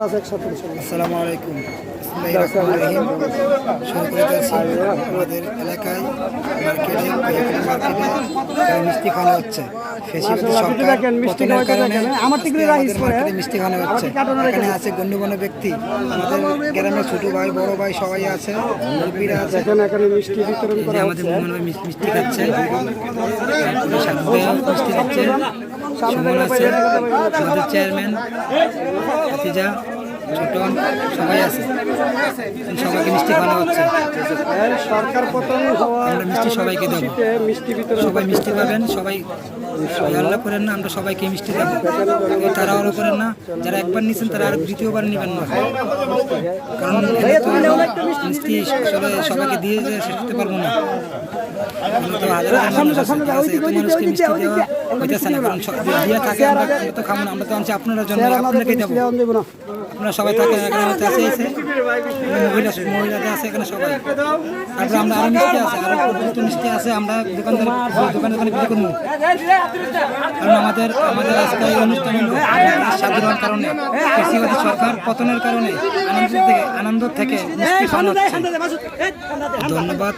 আসসালামু আলাইকুম। বিসমিল্লাহির রহমানির রহিম। শুরু আমাদের এলাকায় মার্কেটে মার্কেটে মিষ্টি খাওয়ানো হচ্ছে। মিষ্টি খাওয়ানো হচ্ছে। এখানে আছে গণ্যমান্য ব্যক্তি। আমাদের গ্রামের ছোট ভাই বড় ভাই সবাই আছে। মুরব্বীরা আছে। মিষ্টি বিতরণ আমাদের খাচ্ছে। মিষ্টি খাচ্ছে। সুমন আছে আমাদের চেয়ারম্যান ছোটন সবাই আছে। সবাইকে মিষ্টি খাওয়ানো হচ্ছে। সরকার পতন আমরা মিষ্টি সবাইকে দেবো। সবাই মিষ্টি পাবেন সবাই আল্লাহ করেন না আমরা সবাইকে মিষ্টি দেবো। তারা আরও করেন না যারা একবার নিচ্ছেন তারা আর দ্বিতীয়বার নেবেন না। কারণ মিষ্টি সবাইকে দিয়ে শেষ করতে পারব না। আমরা তো আনছি আপনারা জন্য আপনাকে দেবো। আপনারা সবাই থাকেন এখানে হতে আছে এসে মহিলা মহিলাদের আছে এখানে সবাই। তারপরে আমরা আরও মিষ্টি আছে আরও পর্যন্ত মিষ্টি আছে আমরা দোকানদার দোকানে দোকানে বিক্রি করব। কারণ আমাদের আমাদের আজকে এই অনুষ্ঠান হলো হওয়ার কারণে। কৃষিবাদী সরকার পতনের কারণে আনন্দ থেকে আনন্দ থেকে ধন্যবাদ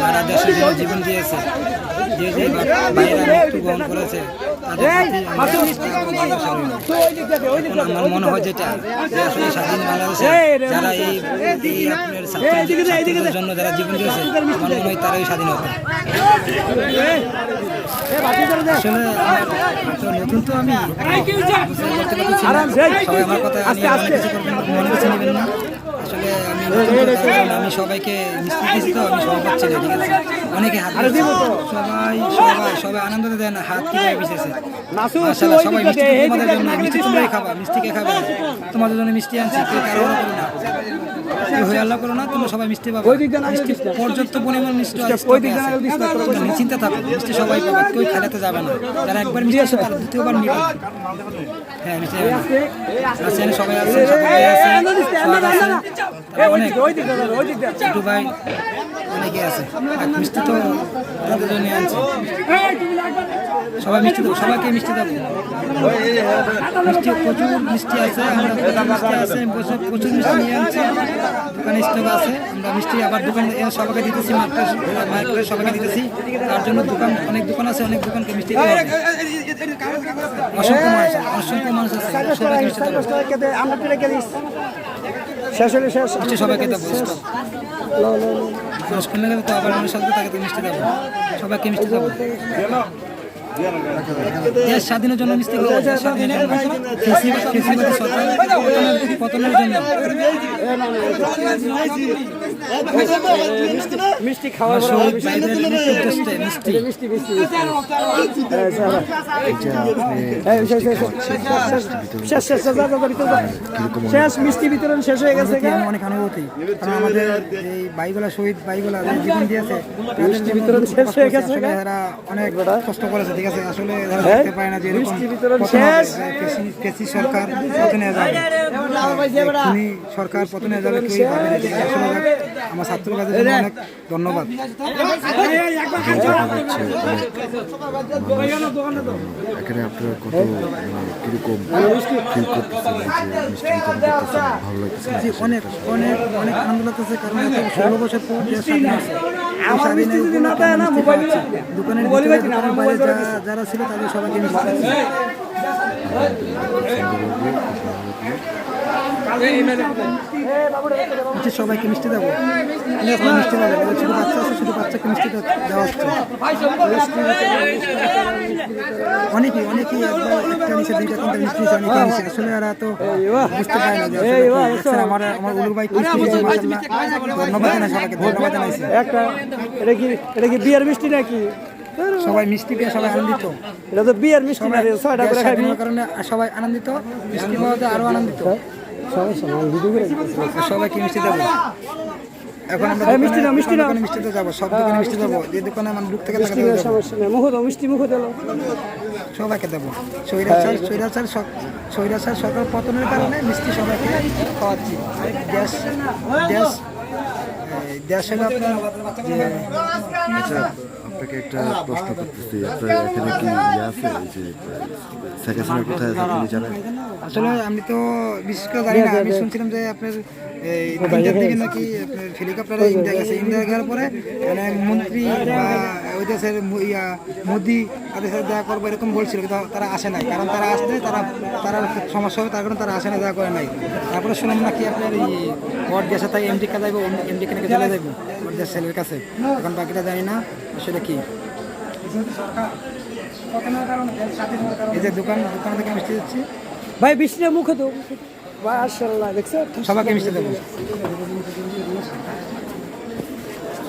যারা দেশের জন্য জীবন দিয়েছে যে যে বাইরা মৃত্যু বহন করেছে তাদের প্রতি আমরা আমার মনে হয় যেটা আসলে স্বাধীন বাংলাদেশে যারা এই আপনার জন্য যারা জীবন দিয়েছে মনে হয় তারাই স্বাধীন আসলে নতুন তো আমি আমার কথা অনেক কিছু করবেন মনে নেবেন না। আমি সবাইকে মিষ্টি দিচ্ছি তো, আমি সবাই পাচ্ছি না ঠিক আছে অনেকে হাত। সবাই সবাই সবাই আনন্দ দেন হাত কীভাবে সবাই মিষ্টি তোমাদের জন্য, মিষ্টি তোমরাই খাবা, মিষ্টি কে খাবে? তোমাদের জন্য মিষ্টি আনছি, কেউ না। হয়ে আল্লাহ করো না তোমরা সবাই মিষ্টি পাবে। মিষ্টি পর্যাপ্ত পরিমাণ মিষ্টি আছে। তোমরা থাকো মিষ্টি সবাই পাবে কেউ খেলাতে যাবে না। যারা একবার মিষ্টি তারা দ্বিতীয়বার নিবে। হ্যাঁ মিষ্টি যাবে আছেন সবাই আছেন সবাই আছেন অনেক ছোট ভাই অনেকে আছে। মিষ্টি তো তাদের জন্য আনছে। সবাই মিষ্টি দেবো সবাইকে মিষ্টি দেবো মিষ্টি, প্রচুর মিষ্টি আছে, আমরা মিষ্টি আছে প্রচুর প্রচুর মিষ্টি নিয়ে আনছি। দোকানে স্টক আছে, আমরা মিষ্টি আবার দোকান সবাইকে দিতেছি, মার্কেট মার্কেটে সবাইকে দিতেছি। তার জন্য দোকান, অনেক দোকান আছে, অনেক দোকানকে মিষ্টি অসংখ্য মানুষ অসংখ্য মানুষ আছে, সবাইকে মিষ্টি দেবো শেষ হলে শেষ সবাইকে দেবো তো আবার মানুষ আসবে তাকে মিষ্টি দেবো। সবাইকে মিষ্টি দেবো। দেশ স্বাধীনের জন্য মিষ্টি দেবো দেশ পতনের জন্য। শেষ, মিষ্টি বিতরণ শেষ হয়ে গেছে অনেক অনুভূতি আমাদের এই ভাইগুলা শহীদ ভাইগুলা যে জীবন দিয়েছে মিষ্টি বিতরণ শেষ হয়ে গেছে এরা অনেক কষ্ট করেছে ঠিক আছে আসলে পায় না যে মিষ্টি বিতরণ শেষ। কৃষি সরকার পতনে যাবে সরকার পতনে যাবে কেউই ভাবে আমার ছাত্র কাজের জন্য অনেক ধন্যবাদ এখানে আপনারা কত মানে ফিল করতেছেন যে মিষ্টি বিতরণ করতেছেন ভালো লাগতেছে অনেক অনেক অনেক আনন্দ লাগতেছে কারণ ষোলো বছর পর স্বাধীন আছে। দোকানের বাইরে যারা ছিল তাদের সবাইকে মিষ্টি হচ্ছে সবাইকে মিষ্টি দেবো। মিষ্টি দেবো শুধু বাচ্চা আছে শুধু বাচ্চাকে মিষ্টি দেওয়া হচ্ছে। অনেকেই অনেকেই একবার একটা নিচে দুইটা তিনটা মিষ্টি অনেকে নিচে আসলে এরা তো বুঝতে পারে না। দেখছেন, আমার আমার উলুর ভাই মিষ্টি দিয়েছে ধন্যবাদ জানাই সবাইকে ধন্যবাদ জানাইছি একটা এটা কি এটা কি বিয়ের মিষ্টি নাকি? সবাই মিষ্টি পেয়ে সবাই আনন্দিত। এটা তো বিয়ের মিষ্টি না রে ছয়টা করে খাবি কারণে সবাই আনন্দিত মিষ্টি পাওয়াতে আরও আনন্দিত। সমস্যা সবাইকে মিষ্টি দেবো? এখন আমরা মিষ্টি মিষ্টি নাও। দোকানে মিষ্টিতে যাব সব দোকানে মিষ্টি দেবো। যে দোকানে আমার বুক থেকে মিষ্টি টাকা করে দেবো সমস্যা নেই। মুখ দাও মিষ্টি মুখ দিল সবাইকে দেবো। সক- সরকার পতনের কারণে মিষ্টি সবাইকে খাওয়াচ্ছি। গ্যাস গ্যাস আপনার আচ্ছা আপনাকে একটা প্রশ্ন করতেছি। আপনার এখানে কি ইয়ে আছে? যে শেখ কোথায় আছে আপনি জানেন? আসলে আমি তো বিশেষ করে জানি না আমি শুনছিলাম যে আপনার এই তিনটার দিকে নাকি হেলিকপ্টারে ইন্ডিয়া গেছে। ইন্ডিয়া যাওয়ার পরে মানে মন্ত্রী বা ওই দেশের ইয়া মোদি তাদের সাথে দেখা করব এরকম বলছিল কিন্তু তারা আসে নাই। কারণ তারা আসলে তারা তারা সমস্যা হবে তার কারণে তারা আসে না দেখা করে নাই। তারপরে শুনলাম নাকি আপনার এই ওর দেশে তাই এমডি কে যাইব এমডি কে নাকি চলে যাইব ওর দেশ ছেলের কাছে। এখন বাকিটা জানি না সেটা কি? এই যে দোকান দোকান থেকে মিষ্টি দিচ্ছি ভাই বৃষ্টিটা মুখে তো। মাশাআল্লাহ দেখছ? সবাইকে মিষ্টি দেবো।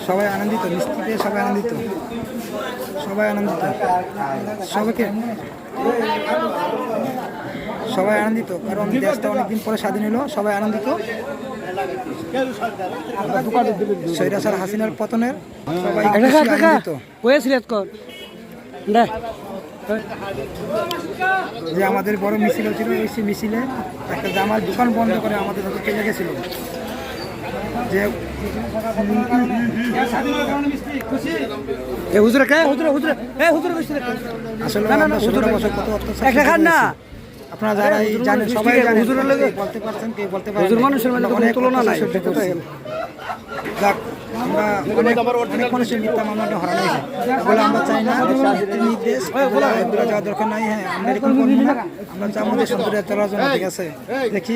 সবাই আনন্দিত মিষ্টি পেয়ে সবাই আনন্দিত। সবাই আনন্দিত। সবাইকে? সবাই আনন্দিত কারণ দেশটা অনেকদিন পরে স্বাধীন হলো সবাই আনন্দিত। সৈরাসার হাসিনার পতনের সবাই। আনন্দিত। যে আমাদের বড় মিছিল ছিল ওই সেই মিছিলে একটা জামার দোকান বন্ধ করে আমাদের হাতে চলে গেছিল। যে এ হুজুরে কে? হুজুরে হুজুরে এ হুজুরে আসলে না, না, হুজুরে- বছর কত অত্যাচার একটা খান না। আপনারা যারা জানেন সবাই জানেন। হুজুরের কে লগে- বলতে পারছেন কে বলতে পারেন হুজুর মানুষের কোনো তুলনা নাই। অত্যাচার সহ্য করছি। যাক আমরা অনেক অনেক মানুষের মিথ্যা মামলাটা হারানো হয়েছে এগুলো আমরা চাই না নির্দেশ যাওয়ার দরকার নাই। হ্যাঁ আমরা এরকম করব না। আমরা চাই আমাদের সুন্দর চলার জন্য ঠিক আছে। দেখি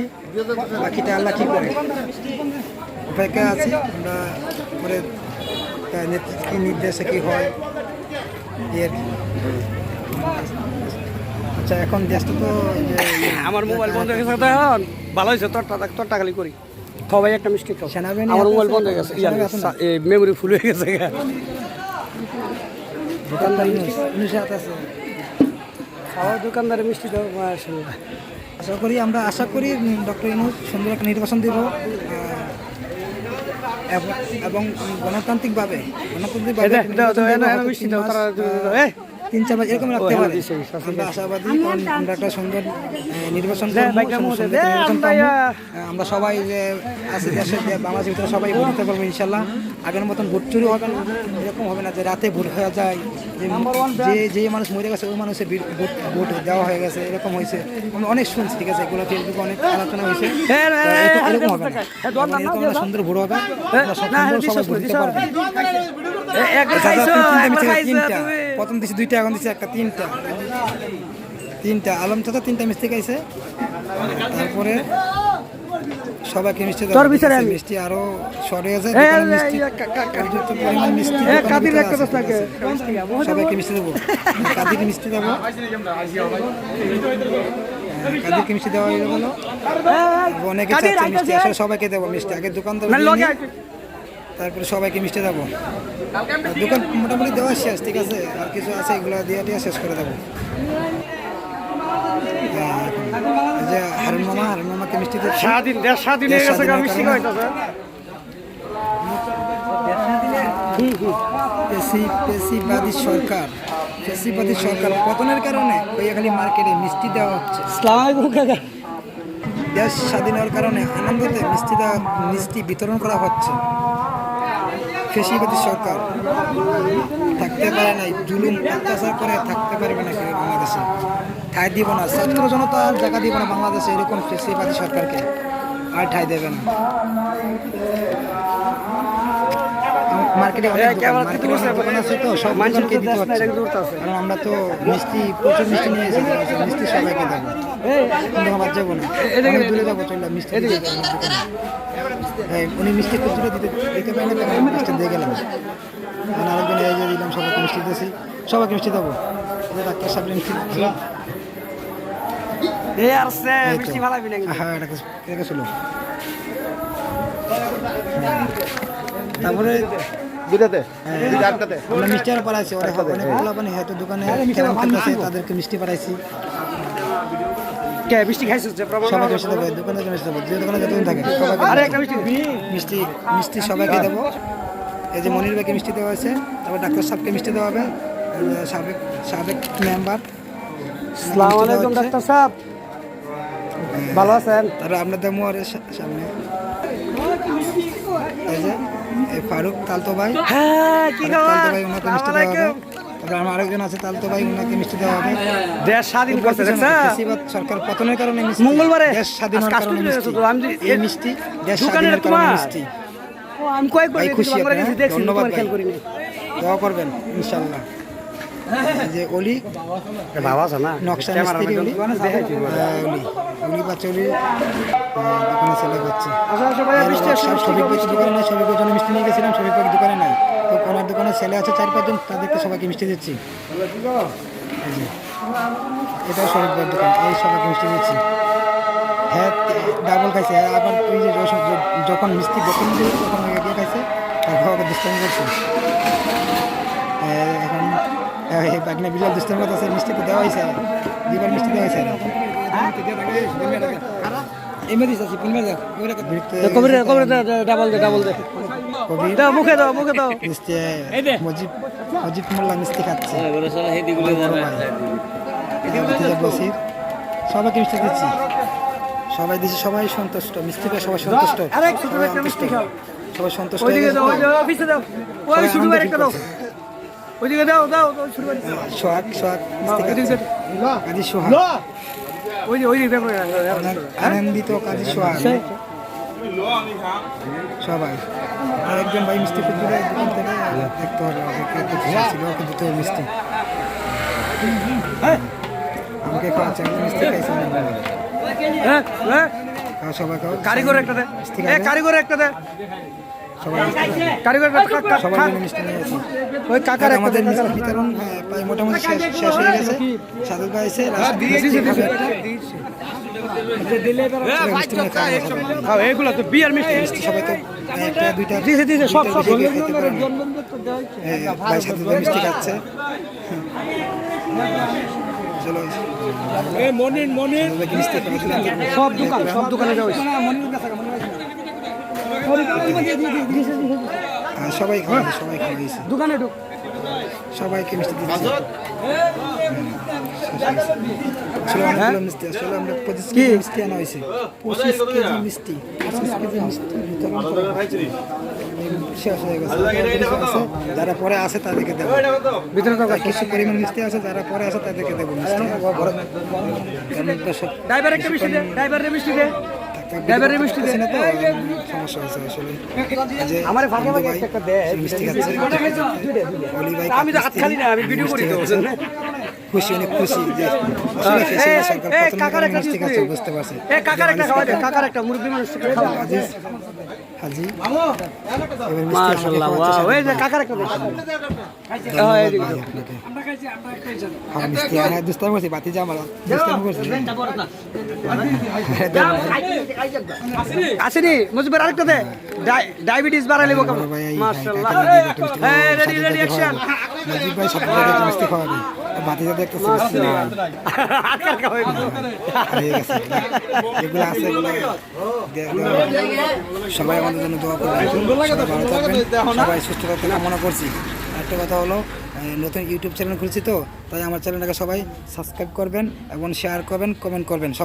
বাকিটা আল্লাহ কি করে? অপেক্ষা আছি আমরা পরে কি নির্দেশে কি হয় এই আর কি। আচ্ছা এখন দেশটা তো আমার মোবাইল বন্ধ হয়ে গেছে এখন ভালো হয়েছে তোর টাকা তোর টাকালি করি সবাই একটা মিষ্টি খাও আমার মোবাইল বন্ধ হয়ে গেছে মেমোরি ফুল হয়ে গেছে দোকানদার আছে খাওয়া দোকানদারে মিষ্টি দাও আশা করি আমরা আশা করি ডক্টর ইনুস সুন্দর একটা নির্বাচন দেব এবং গণতান্ত্রিকভাবে গণতান্ত্রিকভাবে তিন চার মাস এরকম রাখতে পারে। আমরা আশাবাদী আমরা একটা সুন্দর নির্বাচন আমরা সবাই যে আছে দেশের যে বাংলাদেশের ভিতরে সবাই ভোট দিতে পারব ইনশাল্লাহ আগের মতন ভোট চুরি হবে না এরকম হবে না যে রাতে ভোট হয়ে যায় যে যে যে মানুষ মরে গেছে ওই মানুষের ভোট ভোট দেওয়া হয়ে গেছে এরকম হয়েছে। আমরা অনেক শুনছি ঠিক আছে এগুলো ফেসবুকে অনেক আলোচনা হয়েছে। হ্যাঁ, হ্যাঁ, এরকম- হ্যাঁ, এরকম হবে না। এরকম একটা সুন্দর ভোট হবে। সবাই ভোট দিতে পারব। তিনটা? মিষ্টি প্রথম দিছি দুইটা এখন দিছি একটা তিনটা। তিনটা। আলম চাচা তিনটা মিষ্টি খাইছে তারপরে সবাইকে মিষ্টি তোর বিচারে মিষ্টি আরও সরে হয়ে এই, মিষ্টি পর্যাপ্ত পরিমাণ মিষ্টি কাদির আছে, ঠিক লাগে। আছে। সবাইকে মিষ্টি দেবো। কাদিকে মিষ্টি দেবো। হ্যাঁ, কাদিরকে মিষ্টি দেওয়া হয়ে গেলো। অনেকে কাদির, মিষ্টি আইতাছে। আসলে সবাইকে দেবো মিষ্টি। আগে দোকানদার। তারপরে সবাইকে মিষ্টি দেবো। দোকান মোটামুটি দেওয়া শেষ ঠিক আছে? আর কিছু আছে এগুলো দিয়ে দিয়ে শেষ করে দেবো। যে হারুন মামা হারুন মামাকে মিষ্টি দিচ্ছে। স্বাধীন দেশ স্বাধীন হয়ে গেছে মিষ্টি খাইতেছে। পেশিবাদী সরকার। পেশিবাদী সরকার পতনের কারণে খালি মার্কেটে মিষ্টি দেওয়া হচ্ছে। দেশ স্বাধীন হওয়ার কারণে আনন্দতে মিষ্টি দেওয়া মিষ্টি বিতরণ করা হচ্ছে। পেশিবাদী সরকার থাকতে পারে নাই জুলুম অত্যাচার করে থাকতে পারবে না কেউ বাংলাদেশে? ঠাই দিব না ছাত্র জনতা আর জায়গা দিব না বাংলাদেশে এরকম পেশিবাদী সরকারকে আর ঠাই দেবে না। মার্কেটে আছে? তো সব দিতে। কারণ আমরা তো মিষ্টি প্রচুর মিষ্টি নিয়ে এসেছি মিষ্টি সবাইকে দেবো। আমার যাব না অনেক যাব চললাম মিষ্টি দিতে যাব আমার দোকানে। হ্যাঁ, উনি মিষ্টি খুব দিতে দিতে পারেন না আমি মিষ্টি দিয়ে গেলাম। আরেকজন এই যে দিলাম সবাইকে মিষ্টি দিয়েছি সবাইকে মিষ্টি দেবো। ডাক্তার সাহেব মিষ্টি দিচ্ছি এই আর সে এই তো। মিষ্টি ভালাবি না হ্যাঁ এটা এটা ছিল তারপরে দুটাতে হ্যাঁ, আমরা মিষ্টি আর পাঠাইছি অনেক হয়তো দোকানে তাদেরকে মিষ্টি পাঠাইছি কে? মিষ্টি খাইছিস যে? প্রমাণ সবাইকে মিষ্টি দেবো দোকানে যে মিষ্টি দেবো যে দোকানে যতদিন থাকে আরে। একটা মিষ্টি মিষ্টি মিষ্টি সবাইকে দেবো। এই যে মনির ভাইকে মিষ্টি দেওয়া হয়েছে তারপর ডাক্তার সাহেবকে মিষ্টি দেওয়া হবে সাবেক সাবেক মেম্বার। আসসালামু আলাইকুম ডাক্তার সাহেব। ভালো আছেন? তারপর আপনাদের মোয়ারের সা- সামনে। এই যে ফারুক তালতো ভাই। হ্যাঁ কি খবর? তারপর আমার আরেকজন আছে তালতো ভাই ওনাকে মিষ্টি দেওয়া হবে। দেশ স্বাধীন করছে সরকার পতনের কারণে মিষ্টি। মঙ্গলবারে দেশ স্বাধীন কারণে মিষ্টি। তো আমি যে- এই মিষ্টি দেশ স্বাধীনের কারণে মিষ্টি। আমি কয়েকবার খুশি বাংলার আপনি, কাছে দেখছি ধন্যবাদ খেয়াল ভাই। দোয়া করবেন ইনশাল্লাহ যে অলি বাবা না? নকশা মিস্ত্রি অলি। অলি। অলি বাচ্চা অলি দোকানে সেলে করছে আচ্ছা আচ্ছা সবিক দোকানে নাই জন্য মিষ্টি নিয়ে গেছিলাম সবিক দোকানে নাই। ওনার দোকানে ছেলে আছে চার পাঁচজন তাদেরকে সবাইকে মিষ্টি দিচ্ছি। এটাও সবিক দোকান এই সবাইকে মিষ্টি দিচ্ছি। হ্যাঁ ডাবল খাইছে। হ্যাঁ আবার তুই যে যখন- মিষ্টি বেতন দিল তখন এগিয়ে খাইছে। তারপর ওকে দুষ্টামি করছে। হ্যাঁ, এখন হ্যাঁ, এই বাগনা বিড়াল দুষ্টামি করতেছে মিষ্টি তো দেওয়া হয়েছে। দুবার মিষ্টি দেওয়া হয়েছে। এমনি দিস আছে পুনবার দেখ। কবির কবির ডাবল দে ডাবল দে দাও মুখে দাও মুখে দাও। মিষ্টি মজিব মজিব মোল্লা মিষ্টি খাচ্ছে। বসির সবাইকে। মিষ্টি দিচ্ছি। সবাই দিচ্ছি সবাই সন্তুষ্ট। মিষ্টি পেয়ে সবাই সন্তুষ্ট। আরে ছোট সবাই একটা মিষ্টি খাও। সবাই সন্তুষ্ট হয়ে ওইদিকে দাও। ওই দাও ওই শুরু করে একটা দাও। ওইদিকে দাও দাও দাও শুরু সোহাগ সোহাগ মিষ্টি খাচ্ছে। কাজী সোহাগ। আনন্দিত কাজী সোহাগ। সবাই। আর একজন ভাই মিষ্টি খুঁজছিল দোকান থেকে দেখতে হলো ওকে ওকে দিতে মিষ্টি। আমাকে খাওয়াচ্ছে আমি মিষ্টি খাইছি। হ্যাঁ হ্যাঁ। সবাই কারিগর একটা দে। কারিগর একটা দে। সবাই। কারিগর। জন্য মিষ্টি ওই কাকার আমাদের মিষ্টি বিতরণ হ্যাঁ, প্রায় মোটামুটি শেষ শেষ হয়ে গেছে। ভাই এসে। সবাই করবে। খাও এগুলো তো বিয়ার মিষ্টি। মিষ্টি সবাই তো একটা দুইটা দিছে দিছে সব সব। ভাই মিষ্টি খাচ্ছে। চলো মনির মনির। সব দোকান সব দোকানে যাও হ্যাঁ, সবাই খাওয়াইছে সবাই খাওয়াইছে দোকানে ঢুক। সবাইকে মিষ্টি দিচ্ছে। মিষ্টি পঁচিশ কেজি মিষ্টি আনা হয়েছে। পঁচিশ কেজি মিষ্টি পঁচিশ কেজি মিষ্টি। বিতরণ করা শেষ হয়ে গেছে। কিছু যারা পরে আসে তাদেরকে দেবো। কিছু পরিমাণ মিষ্টি আছে যারা পরে আসে তাদেরকে দেবো। মিষ্টি ড্রাইভার একটা মিষ্টি ড্রাইভারের মিষ্টি দে মিষ্টি দে তো সমস্যা হয়েছে আসলে। এই ফাঁকে ফাঁকে একটা একটা দে মিষ্টি খাচ্ছে। আমি তো হাত খালি না আমি ভিডিও করি তো? খুশি অনেক খুশি। যে আসলে এই, ফেসে এই, সরকার এই, প্রথম কাকার থেকে একটা মিষ্টি দিস খাচ্ছে তুই। বুঝতে পারছে। এ কাকার একটা খাওয়া দে কাকার একটা মুরব্বী মানুষ খাওয়া আজিজ হাজি এবার মিষ্টি আমাকে মাশাআল্লাহ ওয়াও এই যে কাকার একটা হ্যাঁ মিষ্টি আমার দুষ্টামি করছি বাতি যা আমার দুষ্টামি করছি আসেনি মুজিবের আরেকটা দে। ডায়াবেটিস বাড়াই লিব বড় ভাই এই মাশাআল্লাহ। টাকা দিয়ে একটা মিষ্টি এই রেডি রেডি অ্যাকশন। ভাই মিষ্টি খাওয়াবে এগুলো আছে সবাই আমাদের জন্য দোয়া করবেন। সবাই সুস্থ থাকতে কামনা করছি। একটা কথা হলো নতুন ইউটিউব চ্যানেল খুলছি তো তাই আমার চ্যানেলটাকে সবাই সাবস্ক্রাইব করবেন এবং শেয়ার করবেন কমেন্ট করবেন। সবাই